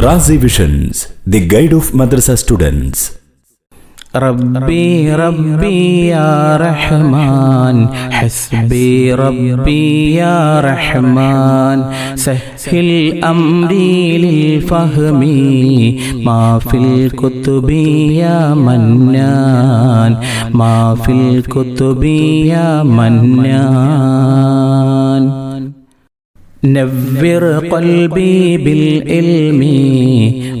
Razi visions the guide of madrasa students റബ്ബി റബ്ബി യാ റഹ്മാൻ ഹസ്ബി റബ്ബി യാ റഹ്മാൻ സഹ്ഹിൽ അംരി ലിൽ ഫഹ്മി മാ ഫിൽ കുതുബി യാ മന്നാൻ മാ ഫിൽ കുതുബി യാ മന്നാൻ نور قلبي بالعلم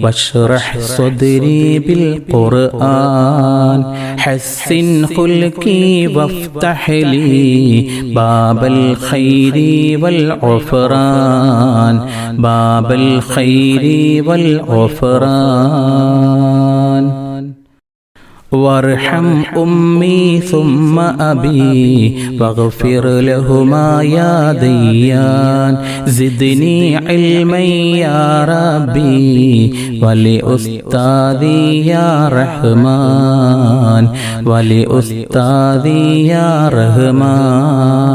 واشرح صدري بالقرآن. حسن خلقي وافتح لي باب الخير والغفران باب الخير والغفران وارحم أمي ثم أبي واغفر لهما يا ديان. زدني علما يا ربي ولأستاذي يا رحمن ولأستاذي يا رحمن.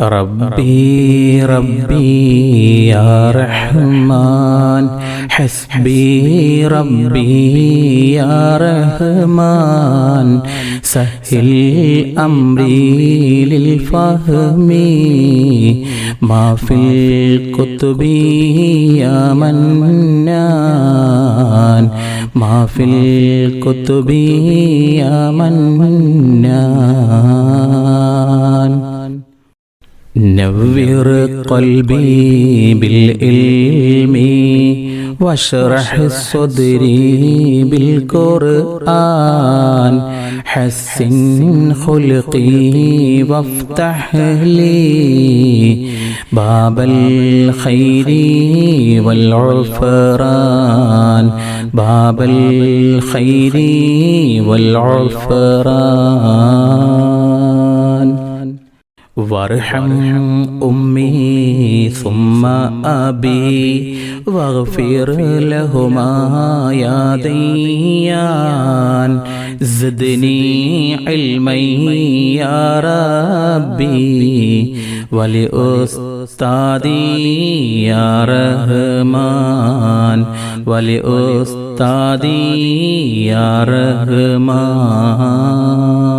ربي ربي يا رحمن. حسبي ربي يا رحمن. سهل أمري للفهم. ما في الكتب يا منان. ما في الكتب يا منان. نور قلبي بالعلم واشرح صدري بالقرآن. حسن خلقي وافتح لي باب الخير والعفران باب الخير والعفران وارحم أمي ثم أبي واغفر لهما يا ديان. زدني علما يا ربي ولأستاذي يا رحمن. ولأستاذي يا رحمن.